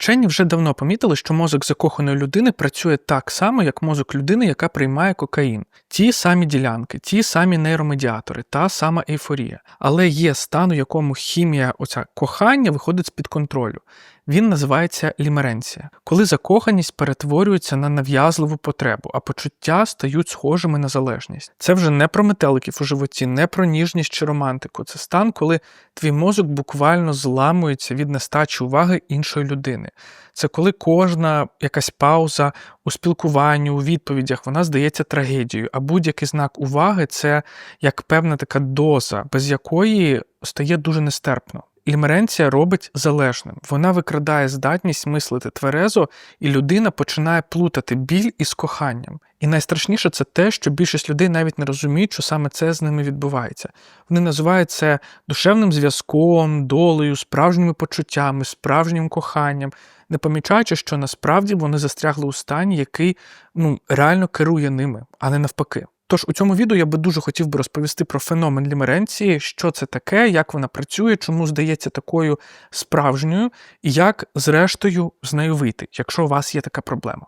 Вчені вже давно помітили, що мозок закоханої людини працює так само, як мозок людини, яка приймає кокаїн. Ті самі ділянки, ті самі нейромедіатори, та сама ейфорія. Але є стан, у якому хімія, оця кохання виходить з-під контролю. Він називається лімеренція, коли закоханість перетворюється на нав'язливу потребу, а почуття стають схожими на залежність. Це вже не про метеликів у животі, не про ніжність чи романтику. Це стан, коли твій мозок буквально зламується від нестачі уваги іншої людини. Це коли кожна якась пауза у спілкуванні, у відповідях, вона здається трагедією, а будь-який знак уваги це як певна така доза, без якої стає дуже нестерпно. Лімеренція робить залежним. Вона викрадає здатність мислити тверезо, і людина починає плутати біль із коханням. І найстрашніше це те, що більшість людей навіть не розуміють, що саме це з ними відбувається. Вони називають це душевним зв'язком, долею, справжніми почуттями, справжнім коханням, не помічаючи, що насправді вони застрягли у стані, який ну, реально керує ними, а не навпаки. Тож у цьому відео я би дуже хотів би розповісти про феномен лімеренції, що це таке, як вона працює, чому здається такою справжньою, і як, зрештою, з нею вийти, якщо у вас є така проблема.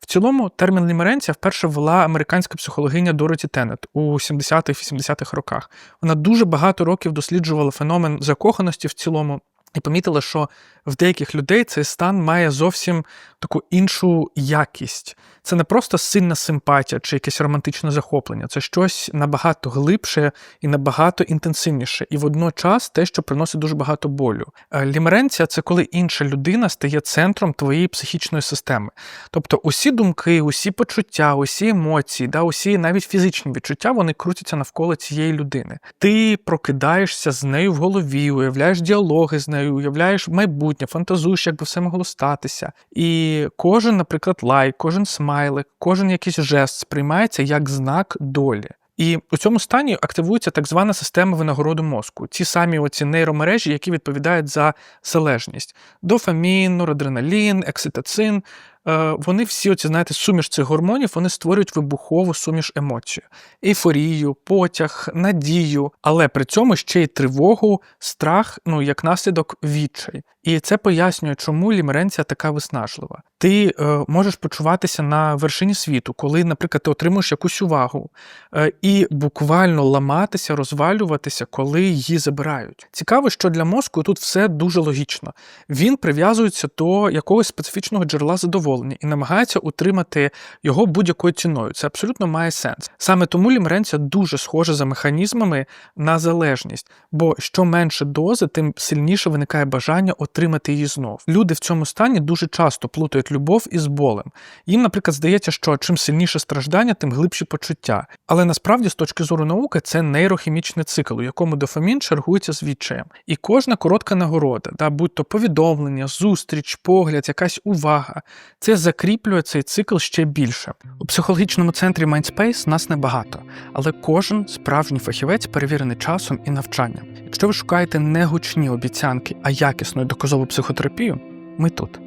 В цілому, термін лімеренція вперше ввела американська психологиня Дороті Теннет у 70-х-80-х роках. Вона дуже багато років досліджувала феномен закоханості в цілому. І помітила, що в деяких людей цей стан має зовсім таку іншу якість. Це не просто сильна симпатія чи якесь романтичне захоплення, це щось набагато глибше і набагато інтенсивніше, і водночас те, що приносить дуже багато болю. Е, лімеренція це коли інша людина стає центром твоєї психічної системи. Тобто усі думки, усі почуття, усі емоції, да, усі навіть фізичні відчуття вони крутяться навколо цієї людини. Ти прокидаєшся з нею в голові, уявляєш діалоги з нею, уявляєш майбутнє, фантазуєш, як би все могло статися. І кожен, наприклад, лайк, кожен смайлик, кожен якийсь жест сприймається як знак долі. І у цьому стані активується так звана система винагороду мозку, ті самі оці нейромережі, які відповідають за залежність: дофамін, норадреналін, екситацин. Е, вони всі, оці, знаєте, суміш цих гормонів, вони створюють вибухову суміш емоцій, ейфорію, потяг, надію, але при цьому ще й тривогу, страх, ну як наслідок відчай. І це пояснює, чому лімеренція така виснажлива. Ти е, можеш почуватися на вершині світу, коли, наприклад, ти отримуєш якусь увагу, е, і буквально ламатися, розвалюватися, коли її забирають. Цікаво, що для мозку тут все дуже логічно. Він прив'язується до якогось специфічного джерела задоволення і намагається утримати його будь-якою ціною. Це абсолютно має сенс. Саме тому лімеренція дуже схожа за механізмами на залежність, бо що менше дози, тим сильніше виникає бажання отримати її знов. Люди в цьому стані дуже часто плутають любов із болем. Їм, наприклад, здається, що чим сильніше страждання, тим глибші почуття. Але насправді, з точки зору науки, це нейрохімічний цикл, у якому дофамін чергується з відчаєм. І кожна коротка нагорода, да, будь то повідомлення, зустріч, погляд, якась увага, це закріплює цей цикл ще більше. У психологічному центрі Mindspace нас небагато, але кожен справжній фахівець перевірений часом і навчанням. Якщо ви шукаєте не гучні обіцянки, а якісну доказову психотерапію, ми тут.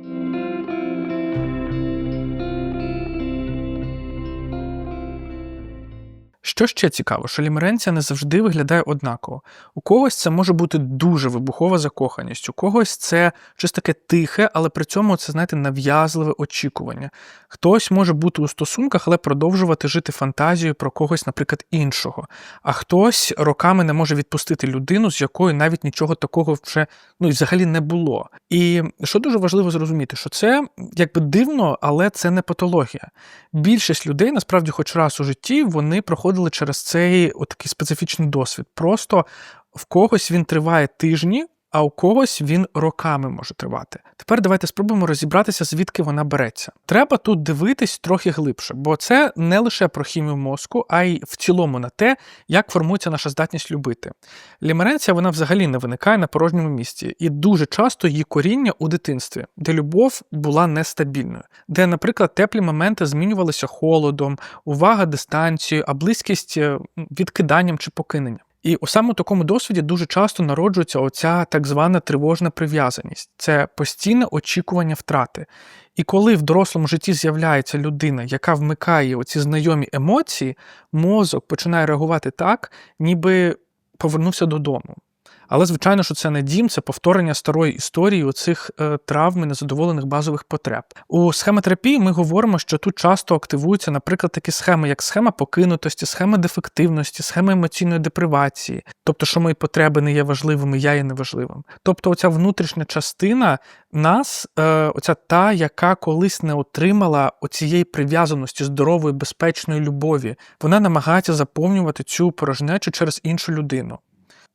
Що ще цікаво, що лімеренція не завжди виглядає однаково. У когось це може бути дуже вибухова закоханість, у когось це щось таке тихе, але при цьому це, знаєте, нав'язливе очікування. Хтось може бути у стосунках, але продовжувати жити фантазією про когось, наприклад, іншого. А хтось роками не може відпустити людину, з якою навіть нічого такого вже ну, взагалі не було. І що дуже важливо зрозуміти, що це якби дивно, але це не патологія. Більшість людей, насправді, хоч раз у житті, вони проходили через цей такий специфічний досвід. Просто в когось він триває тижні, а у когось він роками може тривати. Тепер давайте спробуємо розібратися, звідки вона береться. Треба тут дивитись трохи глибше, бо це не лише про хімію мозку, а й в цілому на те, як формується наша здатність любити. Лімеренція вона взагалі не виникає на порожньому місці, і дуже часто її коріння у дитинстві, де любов була нестабільною, де, наприклад, теплі моменти змінювалися холодом, увага дистанцією, а близькість відкиданням чи покиненням. І у саме такому досвіді дуже часто народжується оця так звана тривожна прив'язаність, це постійне очікування втрати. І коли в дорослому житті з'являється людина, яка вмикає оці знайомі емоції, мозок починає реагувати так, ніби повернувся додому. Але, звичайно, що це не дім, це повторення старої історії оцих е, травм і незадоволених базових потреб. У схемотерапії ми говоримо, що тут часто активуються, наприклад, такі схеми, як схема покинутості, схема дефективності, схема емоційної депривації, тобто, що мої потреби не є важливими, я є неважливим. Тобто, оця внутрішня частина нас, е, оця та, яка колись не отримала оцієї прив'язаності, здорової, безпечної любові, вона намагається заповнювати цю порожнечу через іншу людину.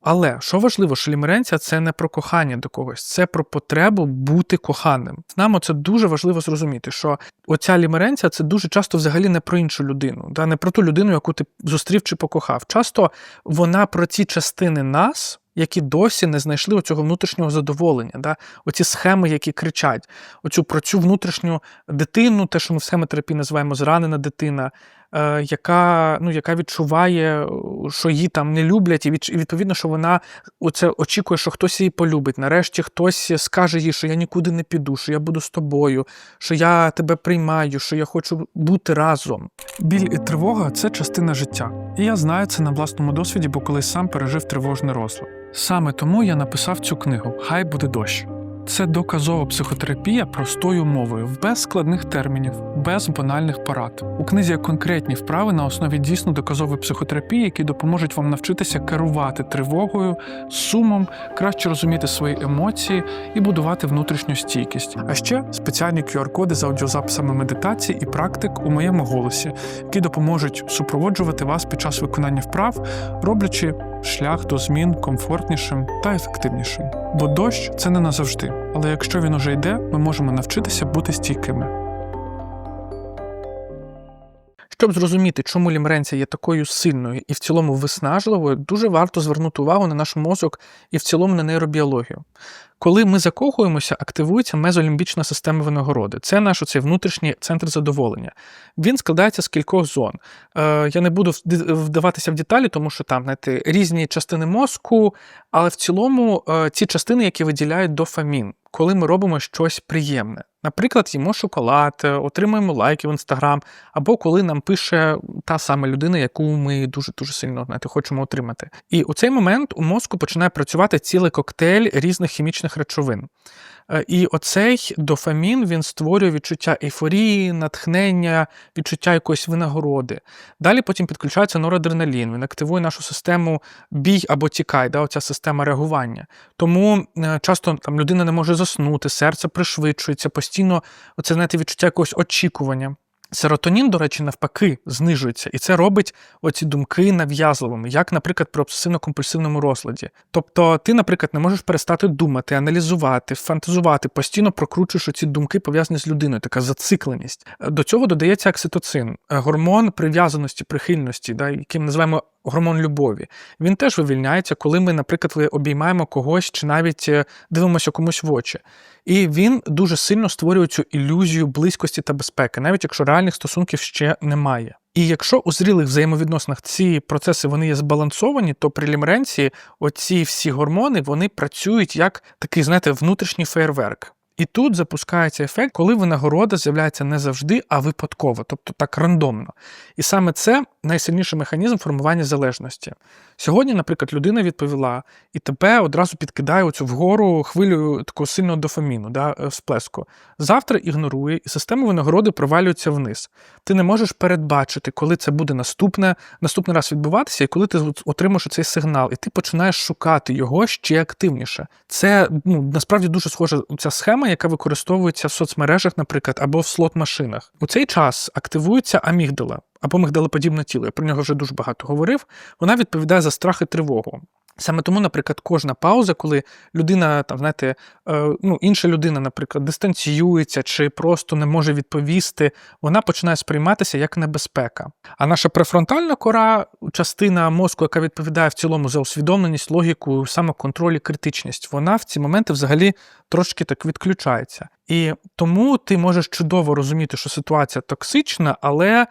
Але що важливо, що лімеренція це не про кохання до когось, це про потребу бути коханим. Нам це дуже важливо зрозуміти, що оця лімеренція це дуже часто взагалі не про іншу людину, да, не про ту людину, яку ти зустрів чи покохав. Часто вона про ці частини нас. Які досі не знайшли оцього внутрішнього задоволення, да? оці схеми, які кричать, оцю про цю внутрішню дитину, те, що ми в схемотерапії називаємо зранена дитина, е, яка ну, яка відчуває, що її там не люблять, і відповідно, що вона оце очікує, що хтось її полюбить. Нарешті хтось скаже їй, що я нікуди не піду, що я буду з тобою, що я тебе приймаю, що я хочу бути разом. Біль і тривога це частина життя. І я знаю це на власному досвіді, бо колись сам пережив тривожний розлад. Саме тому я написав цю книгу Хай буде дощ. Це доказова психотерапія простою мовою, без складних термінів, без банальних порад. У книзі є конкретні вправи на основі дійсно доказової психотерапії, які допоможуть вам навчитися керувати тривогою, сумом, краще розуміти свої емоції і будувати внутрішню стійкість. А ще спеціальні QR-коди з аудіозаписами медитації і практик у моєму голосі, які допоможуть супроводжувати вас під час виконання вправ, роблячи шлях до змін комфортнішим та ефективнішим. Бо дощ це не назавжди, але якщо він уже йде, ми можемо навчитися бути стійкими. Щоб зрозуміти, чому лімренція є такою сильною і в цілому виснажливою, дуже варто звернути увагу на наш мозок і в цілому на нейробіологію. Коли ми закохуємося, активується мезолімбічна система винагороди. Це наш оцей внутрішній центр задоволення. Він складається з кількох зон. Е, Я не буду вдаватися в деталі, тому що там знаєте, різні частини мозку, але в цілому е, ці частини, які виділяють дофамін, коли ми робимо щось приємне. Наприклад, їмо шоколад, е, отримуємо лайки в інстаграм, або коли нам пише та сама людина, яку ми дуже дуже сильно знаєте, хочемо отримати. І у цей момент у мозку починає працювати цілий коктейль різних хімічних речовин. Е, і оцей дофамін він створює відчуття ейфорії, натхнення, відчуття якоїсь винагороди. Далі потім підключається норадреналін, він активує нашу систему бій або тікай, да, оця система реагування. Тому е, часто там людина не може заснути, серце пришвидшується, постійно оце знаєте, відчуття якогось очікування. Серотонін, до речі, навпаки, знижується, і це робить оці думки нав'язливими, як, наприклад, при обсесивно-компульсивному розладі. Тобто, ти, наприклад, не можеш перестати думати, аналізувати, фантазувати, постійно прокручуєш оці думки, пов'язані з людиною, така зацикленість. До цього додається окситоцин, гормон прив'язаності, прихильності, да, яким називаємо гормон любові. Він теж вивільняється, коли ми, наприклад, обіймаємо когось чи навіть е, дивимося комусь в очі. І він дуже сильно створює цю ілюзію близькості та безпеки, навіть якщо реальних стосунків ще немає. І якщо у зрілих взаємовідносинах ці процеси вони є збалансовані, то при лімеренції оці всі гормони вони працюють як такий, знаєте, внутрішній фейерверк. І тут запускається ефект, коли винагорода з'являється не завжди, а випадково, тобто так рандомно. І саме це найсильніший механізм формування залежності. Сьогодні, наприклад, людина відповіла, і тебе одразу підкидає оцю вгору хвилю такого сильного дофаміну, да, е, сплеску. Завтра ігнорує, і система винагороди провалюється вниз. Ти не можеш передбачити, коли це буде наступне, наступний раз відбуватися, і коли ти отримаєш цей сигнал, і ти починаєш шукати його ще активніше. Це ну, насправді дуже схожа ця схема, яка використовується в соцмережах, наприклад, або в слот-машинах. У цей час активується амігдала або мигдалоподібне тіло. Я про нього вже дуже багато говорив. Вона відповідає за страх і тривогу. Саме тому, наприклад, кожна пауза, коли людина, там, знаєте, е, ну, інша людина, наприклад, дистанціюється чи просто не може відповісти, вона починає сприйматися як небезпека. А наша префронтальна кора, частина мозку, яка відповідає в цілому за усвідомленість, логіку, самоконтроль і критичність, вона в ці моменти взагалі трошки так відключається. І тому ти можеш чудово розуміти, що ситуація токсична, але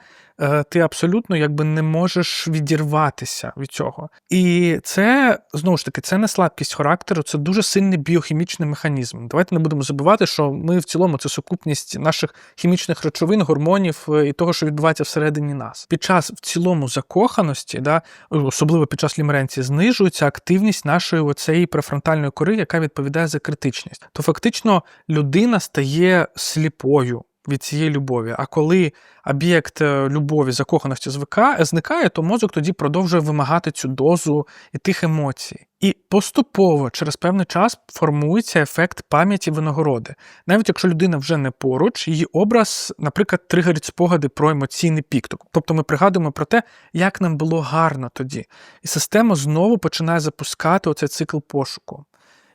ти абсолютно якби не можеш відірватися від цього. І це знову ж таки це не слабкість характеру, це дуже сильний біохімічний механізм. Давайте не будемо забувати, що ми в цілому це сукупність наших хімічних речовин, гормонів е, і того, що відбувається всередині нас. Під час в цілому закоханості, да, особливо під час лімеренції, знижується активність нашої оцеї префронтальної кори, яка відповідає за критичність. То фактично людина стає сліпою. Від цієї любові. А коли об'єкт е, любові, закоханості звика, зникає, то мозок тоді продовжує вимагати цю дозу і тих емоцій. І поступово через певний час формується ефект пам'яті винагороди. Навіть якщо людина вже не поруч, її образ, наприклад, тригерить спогади про емоційний пік. Тобто ми пригадуємо про те, як нам було гарно тоді. І система знову починає запускати оцей цикл пошуку.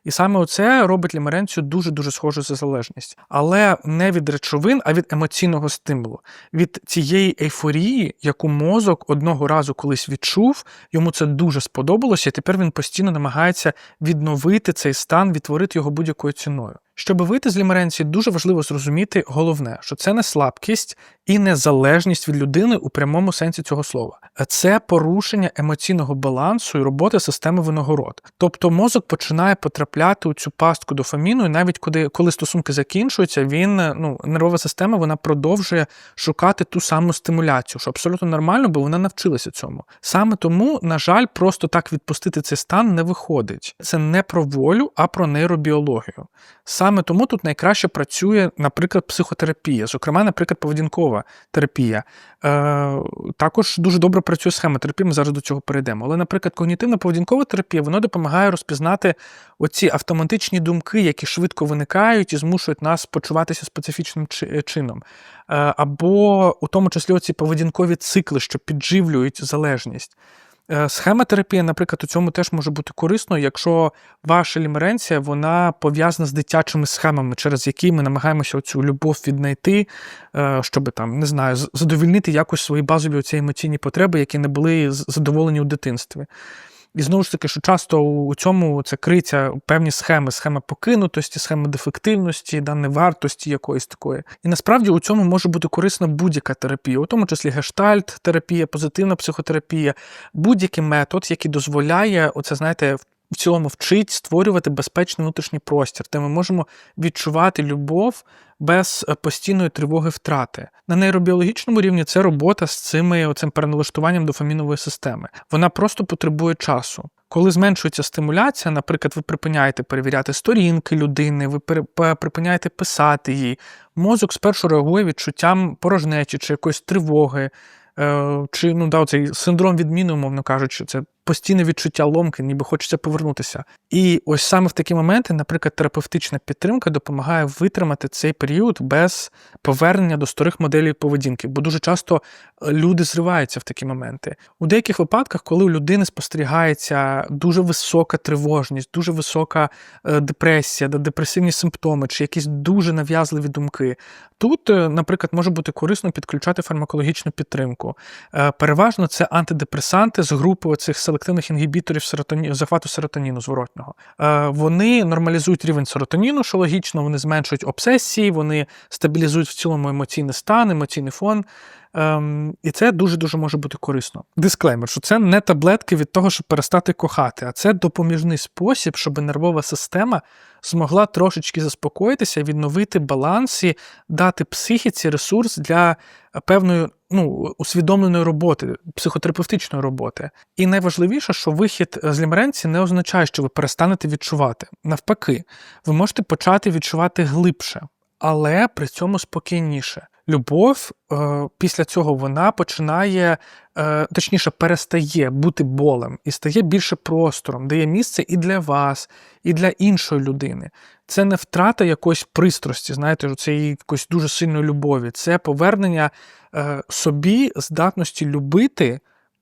І саме це робить лімеренцію дуже-дуже схожу за залежність. Але не від речовин, а від емоційного стимулу, від цієї ейфорії, яку мозок одного разу колись відчув, йому це дуже сподобалося, і тепер він постійно намагається відновити цей стан, відтворити його будь-якою ціною. Щоб вийти з лімеренції, дуже важливо зрозуміти головне, що це не слабкість і не залежність від людини у прямому сенсі цього слова, це порушення емоційного балансу і роботи системи винагород. Тобто мозок починає потрапляти у цю пастку дофаміну, і навіть коли, коли стосунки закінчуються, він ну нервова система вона продовжує шукати ту саму стимуляцію, що абсолютно нормально, бо вона навчилася цьому. Саме тому, на жаль, просто так відпустити цей стан не виходить. Це не про волю, а про нейробіологію. Саме тому тут найкраще працює, наприклад, психотерапія, зокрема, наприклад, поведінкова терапія. Е, Також дуже добре працює схема терапії, ми зараз до цього перейдемо. Але, наприклад, когнітивна поведінкова терапія вона допомагає розпізнати оці автоматичні думки, які швидко виникають і змушують нас почуватися специфічним чином. Е, або у тому числі оці поведінкові цикли, що підживлюють залежність. Е, схема терапії, наприклад, у цьому теж може бути корисною, якщо ваша лімеренція вона пов'язана з дитячими схемами, через які ми намагаємося цю любов віднайти, е, щоб там не знаю, задовільнити якось свої базові оці емоційні потреби, які не були задоволені у дитинстві. І знову ж таки, що часто у цьому це криться певні схеми, схема покинутості, схема дефективності, да, невартості якоїсь такої. І насправді у цьому може бути корисна будь-яка терапія, у тому числі гештальт, терапія, позитивна психотерапія, будь-який метод, який дозволяє, оце, знаєте, в цілому вчить створювати безпечний внутрішній простір, де ми можемо відчувати любов без е, постійної тривоги втрати. На нейробіологічному рівні це робота з цими оцим переналаштуванням дофамінової системи. Вона просто потребує часу. Коли зменшується стимуляція, наприклад, ви припиняєте перевіряти сторінки людини, ви припиняєте писати їй, мозок спершу реагує відчуттям порожнечі чи якоїсь тривоги, е, чи ну да, цей синдром відміни, умовно кажучи, це постійне відчуття ломки, ніби хочеться повернутися. І ось саме в такі моменти, наприклад, терапевтична підтримка допомагає витримати цей період без повернення до старих моделей поведінки, бо дуже часто е, люди зриваються в такі моменти. У деяких випадках, коли у людини спостерігається дуже висока тривожність, дуже висока е, депресія, депресивні симптоми чи якісь дуже нав'язливі думки, тут, е, наприклад, може бути корисно підключати фармакологічну підтримку. Переважно це антидепресанти з групи цих селективних інгібіторів серотоні... захвату серотоніну зворотного. Е, вони нормалізують рівень серотоніну, що логічно, вони зменшують обсесії, вони стабілізують в цілому емоційний стан, емоційний фон. Ем, І це дуже-дуже може бути корисно. Дисклеймер, що це не таблетки від того, щоб перестати кохати, а це допоміжний спосіб, щоб нервова система змогла трошечки заспокоїтися, відновити баланс і дати психіці ресурс для певної ну, усвідомленої роботи, психотерапевтичної роботи. І найважливіше, що вихід з лімеренції не означає, що ви перестанете відчувати. Навпаки, ви можете почати відчувати глибше, але при цьому спокійніше любов е, після цього вона починає, е, точніше, перестає бути болем і стає більше простором, дає місце і для вас, і для іншої людини. Це не втрата якоїсь пристрасті, знаєте, цієї якоїсь дуже сильної любові. Це повернення е, собі здатності любити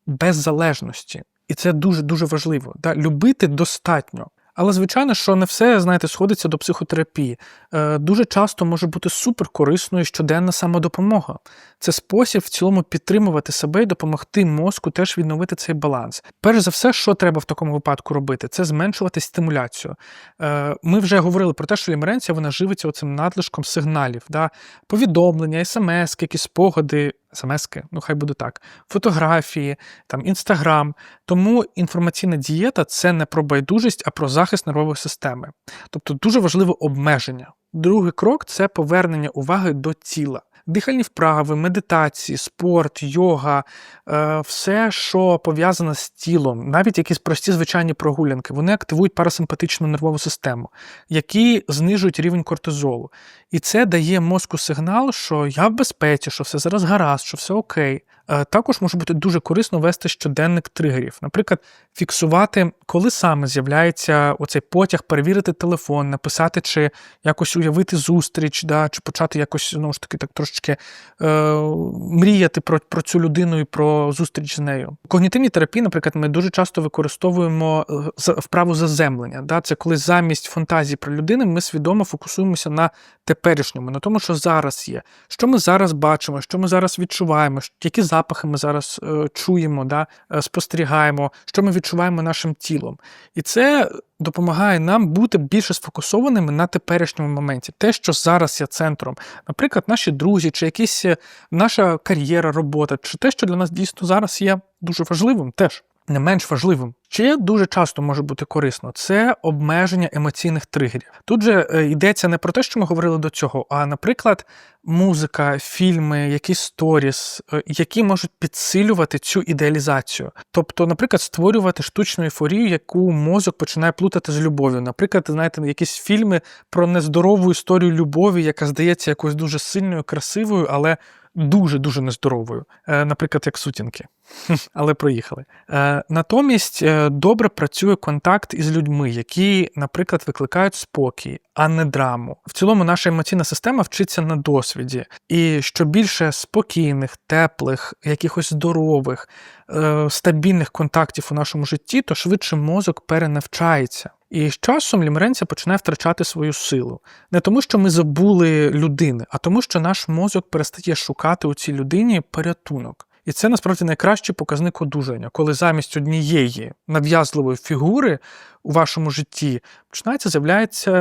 без залежності. І це дуже дуже важливо. Да? Любити достатньо. Але, звичайно, що не все, знаєте, сходиться до психотерапії. Е, Дуже часто може бути суперкорисною щоденна самодопомога. Це спосіб в цілому підтримувати себе і допомогти мозку теж відновити цей баланс. Перш за все, що треба в такому випадку робити, це зменшувати стимуляцію. Е, Ми вже говорили про те, що лімеренція вона живиться оцим надлишком сигналів, да? повідомлення, смс, якісь спогади смски, ну хай буде так, фотографії, там інстаграм. Тому інформаційна дієта це не про байдужість, а про захист нервової системи. Тобто дуже важливе обмеження. Другий крок це повернення уваги до тіла. Дихальні вправи, медитації, спорт, йога, е, все, що пов'язане з тілом, навіть якісь прості звичайні прогулянки, вони активують парасимпатичну нервову систему, які знижують рівень кортизолу. І це дає мозку сигнал, що я в безпеці, що все зараз гаразд, що все окей. Е, Також може бути дуже корисно вести щоденник тригерів. Наприклад, фіксувати, коли саме з'являється оцей потяг, перевірити телефон, написати, чи якось уявити зустріч, да, чи почати якось знову ж таки так трошечки е, мріяти про, про цю людину і про зустріч з нею. В когнітивній терапії, наприклад, ми дуже часто використовуємо е, вправу заземлення. Да? Це коли замість фантазії про людину ми свідомо фокусуємося на теперішньому, на тому, що зараз є, що ми зараз бачимо, що ми зараз відчуваємо, які запахи ми зараз е, чуємо, да? е, спостерігаємо, що ми відчуваємо нашим тілом. І це допомагає нам бути більше сфокусованими на теперішньому моменті. Те, що зараз є центром, наприклад, наші друзі, чи якісь е, наша кар'єра, робота, чи те, що для нас дійсно зараз є дуже важливим, теж не менш важливим. Ще дуже часто може бути корисно це обмеження емоційних тригерів. Тут же е, йдеться не про те, що ми говорили до цього, а, наприклад, музика, фільми, якісь сторіс, е, які можуть підсилювати цю ідеалізацію. Тобто, наприклад, створювати штучну ейфорію, яку мозок починає плутати з любов'ю. Наприклад, знаєте, якісь фільми про нездорову історію любові, яка здається якось дуже сильною, красивою, але дуже дуже нездоровою. Е, Наприклад, як сутінки. Але проїхали. Е, Натомість е, добре працює контакт із людьми, які, наприклад, викликають спокій, а не драму. В цілому наша емоційна система вчиться на досвіді. І що більше спокійних, теплих, якихось здорових, е, стабільних контактів у нашому житті, то швидше мозок перенавчається. І з часом лімеренція починає втрачати свою силу. Не тому, що ми забули людини, а тому, що наш мозок перестає шукати у цій людині порятунок. І це насправді найкращий показник одужання, коли замість однієї нав'язливої фігури у вашому житті починається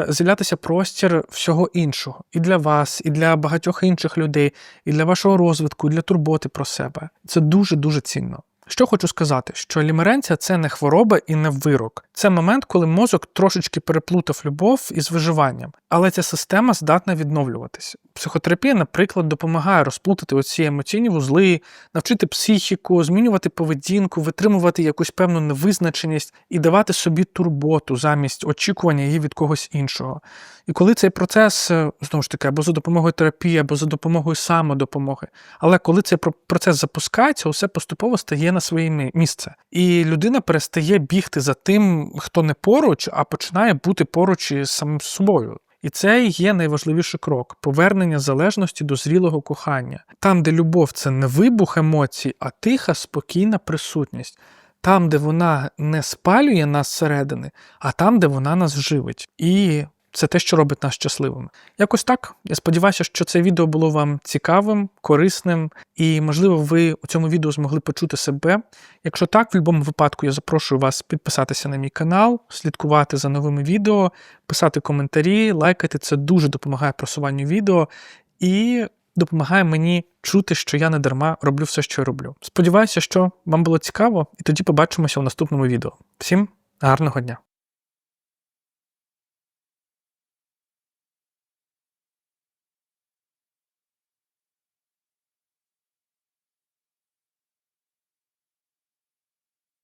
з'являтися простір всього іншого і для вас, і для багатьох інших людей, і для вашого розвитку, і для турботи про себе. Це дуже дуже цінно. Що хочу сказати, що лімеренція це не хвороба і не вирок. Це момент, коли мозок трошечки переплутав любов із виживанням, але ця система здатна відновлюватися. Психотерапія, наприклад, допомагає розплутати оці емоційні вузли, навчити психіку, змінювати поведінку, витримувати якусь певну невизначеність і давати собі турботу замість очікування її від когось іншого. І коли цей процес е, знову ж таки або за допомогою терапії, або за допомогою самодопомоги, але коли цей про- процес запускається, усе поступово стає на своє місце. І людина перестає бігти за тим, хто не поруч, а починає бути поруч із самим собою. І це і є найважливіший крок повернення залежності до зрілого кохання. Там, де любов це не вибух емоцій, а тиха, спокійна присутність. Там, де вона не спалює нас зсередини, а там, де вона нас живить. І це те, що робить нас щасливими. Якось так. Я сподіваюся, що це відео було вам цікавим, корисним, і, можливо, ви у цьому відео змогли почути себе. Якщо так, в будь-якому випадку я запрошую вас підписатися на мій канал, слідкувати за новими відео, писати коментарі, лайкати. Це дуже допомагає просуванню відео і допомагає мені чути, що я не дарма роблю все, що я роблю. Сподіваюся, що вам було цікаво, і тоді побачимося у наступному відео. Всім гарного дня!